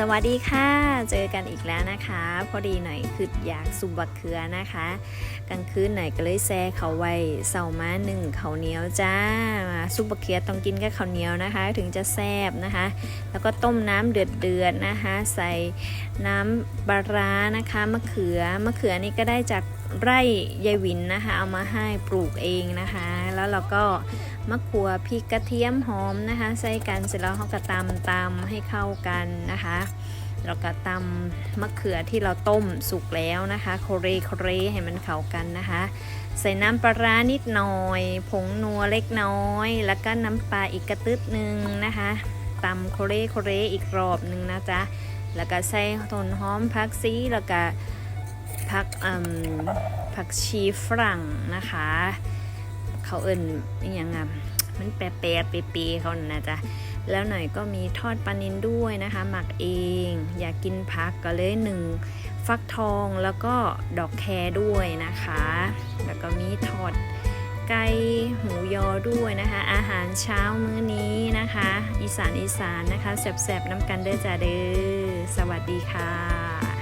สวัสดีค่ะ เจอกันอีกแล้วนะคะ พอดีหน่อยคืออยากซุปบักเขือนะคะ กลางคืนหน่อยก็เลยแซ่เขาไว้เสามาหนึ่งเขาเหนียวจ้าซุปบักเขือต้องกินกับเขาเหนียวนะคะ ถึงจะแซ่บนะคะ แล้วก็ต้มน้ำเดือดๆนะคะ ใส่น้ำปลาร้านะคะมะเขือมะเขือนี่ก็ได้จากไร่ยายวินนะคะ เอามาให้ปลูกเองนะคะ แล้วเราก็ มะขัวพริกกระเทียมหอมนะคะใส่กันเสร็จแล้วเขาก็ตำตำให้เข้ากันนะคะแล้วก็ตำมะเขือที่เราต้มสุกแล้วนะคะโคเรโคเรให้มันเข้ากันนะคะ ใส่น้ำปลาร้านิดหน่อย ผงนัวเล็กน้อย แล้วก็น้ำปลาอีกกระตึ๊ดหนึ่งนะคะตำโคเรโคเรอีกรอบหนึ่งนะจ๊ะแล้วก็ใส่ต้นหอมพักซีแล้วก็ผักผักชีฝรั่งนะคะ เขาเอิญอหย่างงามมันแปรแปรปเปๆเขาน่ะจ๊ะแล้วหน่อยก็มีทอดปลานินด้วยนะคะ หมักเอง อยากกินพักก็เลยหนึ่งฟักทองแล้วก็ดอกแครด้วยนะคะ แล้วก็มีทอดไก่หมูยอด้วยนะคะ อาหารเช้ามื้อนี้นะคะ อีสานอีสานนะคะแสบๆน้ำกันเด้อจ้าเด้อสวัสดีค่ะ